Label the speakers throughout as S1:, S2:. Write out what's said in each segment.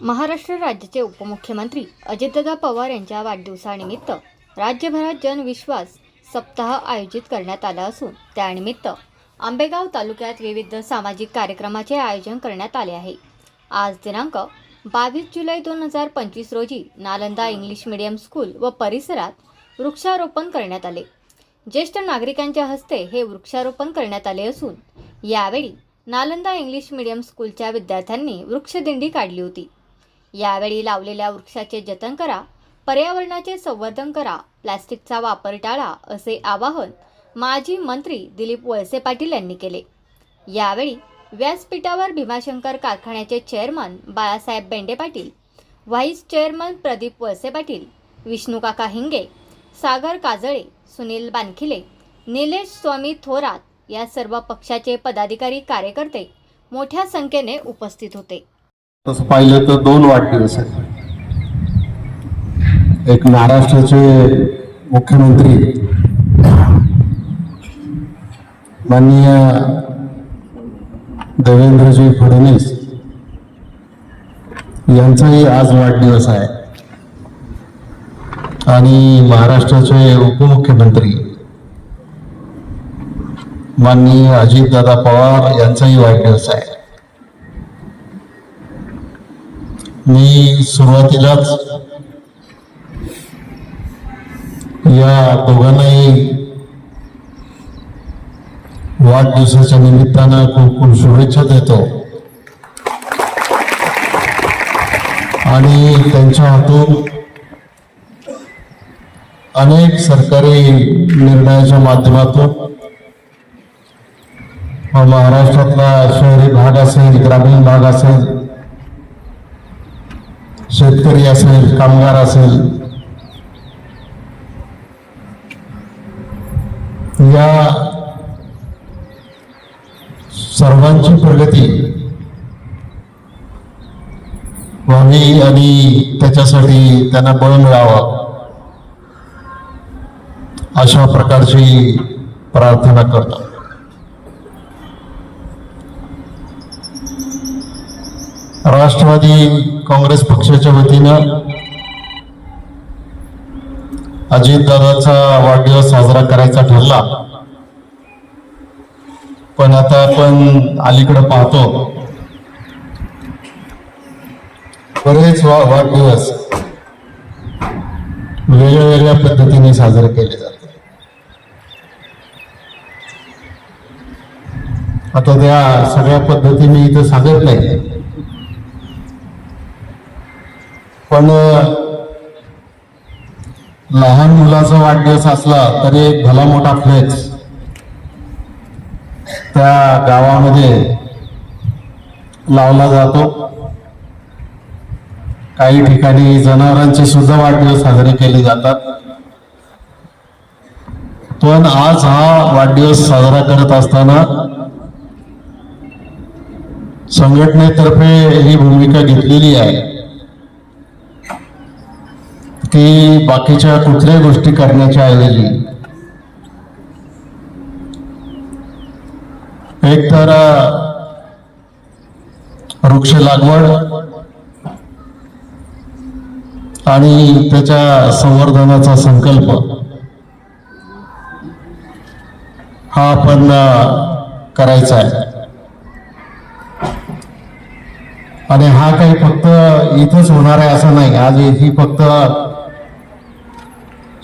S1: महाराष्ट्र राज्याचे उपमुख्यमंत्री अजितदादा पवार यांच्या वाढदिवसानिमित्त राज्यभरात जनविश्वास सप्ताह आयोजित करण्यात आला असून त्यानिमित्त आंबेगाव तालुक्यात विविध सामाजिक कार्यक्रमाचे आयोजन करण्यात आले आहे. आज दिनांक बावीस जुलै दोन हजार पंचवीस रोजी नालंदा इंग्लिश मीडियम स्कूल व परिसरात वृक्षारोपण करण्यात आले. ज्येष्ठ नागरिकांच्या हस्ते हे वृक्षारोपण करण्यात आले असून यावेळी नालंदा इंग्लिश मीडियम स्कूलच्या विद्यार्थ्यांनी वृक्षदिंडी काढली होती. यावेळी लावलेल्या वृक्षाचे जतन करा पर्यावरणाचे संवर्धन करा प्लास्टिकचा वापर टाळा असे आवाहन माजी मंत्री दिलीप वळसे पाटील यांनी केले. यावेळी व्यासपीठावर भीमाशंकर कारखान्याचे chairman Balasaheb Bende Patil vice chairman Pradeep Walse Patil Vishnukaka Hinge Sagar Kajale Sunil Bankhile Nilesh Swami Thorat या सर्व पक्षाचे पदाधिकारी कार्यकर्ते मोठ्या संख्येने उपस्थित होते.
S2: तसं पाहिलं तर दोन वाढदिवस आहेत. एक महाराष्ट्राचे मुख्यमंत्री माननीय देवेंद्रजी फडणवीस यांचाही आज वाढदिवस आहे. आणि महाराष्ट्राचे उपमुख्यमंत्री माननीय अजितदादा पवार यांचाही वाढदिवस आहे. मी सुरुवातीलाच या दोघांनाही वाढदिवसाच्या निमित्तानं खूप खूप शुभेच्छा देतो. आणि त्यांच्या हातून अनेक सरकारी निर्णयाच्या माध्यमातून महाराष्ट्रातला शहरी भाग असेल ग्रामीण भाग असेल शेतकरी असेल कामगार असेल या सर्वांची प्रगती व्हावी आणि त्याच्यासाठी त्यांना बळ मिळावं अशा प्रकारची प्रार्थना करतात राष्ट्रवादी काँग्रेस पक्षाच्या वतीनं अजितदादाचा वाढदिवस साजरा करायचा ठरला. पण आता आपण अलीकडे पाहतो. बरेच वा- वाढदिवस वेगळ्या वेगळ्या पद्धतीने साजरे केले जातात. आता त्या सगळ्या पद्धती मी इथं सांगत नाही. पण लहान मुलाचा वाढदिवस असला तरी एक भला मोठा फ्लेक्स त्या गावामध्ये लावला जातो. काही ठिकाणी जनावरांचे सुद्धा वाढदिवस साजरे केले जातात. पण आज हा वाढदिवस साजरा करत असताना संघटनेतर्फे ही भूमिका घेतलेली आहे. ती बाकीच्या कुठल्याही गोष्टी करण्याच्या ऐवजी. एक तर वृक्ष लागवड आणि त्याच्या संवर्धनाचा संकल्प. हा आपण करायचा आहे. आणि हा काही फक्त इथंच होणार आहे असं नाही. आज ही फक्त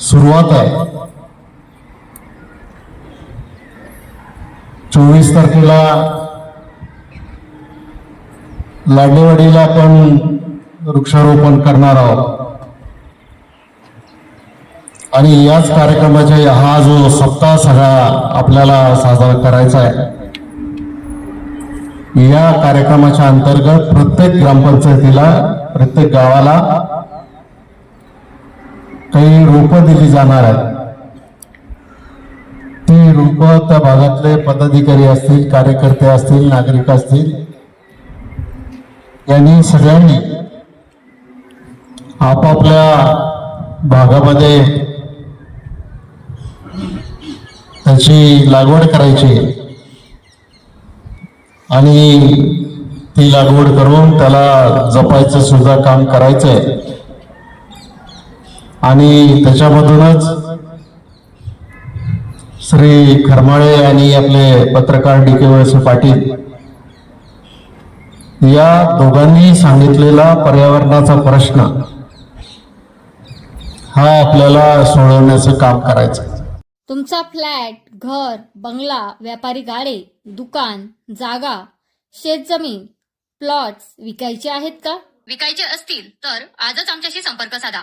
S2: सुरुवात आहे. चोवीस तारखेला लाडेवाडीला आपण वृक्षारोपण करणार आहोत. आणि याच कार्यक्रमाच्या हा जो सप्ताह सगळा आपल्याला साजरा करायचा आहे या कार्यक्रमाच्या अंतर्गत प्रत्येक ग्रामपंचायतीला प्रत्येक गावाला काही रोपं दिली जाणार आहेत. ती रोपं त्या भागातले पदाधिकारी असतील कार्यकर्ते असतील नागरिक असतील यांनी सगळ्यांनी आपापल्या भागामध्ये त्याची लागवड करायची आणि ती लागवड करून त्याला जपायचं सुद्धा काम करायचंय. आणि त्याच्यामधूनच श्री खरमाळे आणि आपले पत्रकार डी के वळसे पाटील या दोघांनी सांगितलेला पर्यावरणाचा प्रश्न हा आपल्याला सोडवण्याचं काम करायचं.
S1: तुमचा फ्लॅट घर बंगला व्यापारी गाडे दुकान जागा शेतजमीन प्लॉट्स विकायचे आहेत का विकायचे असतील तर आजच आमच्याशी संपर्क साधा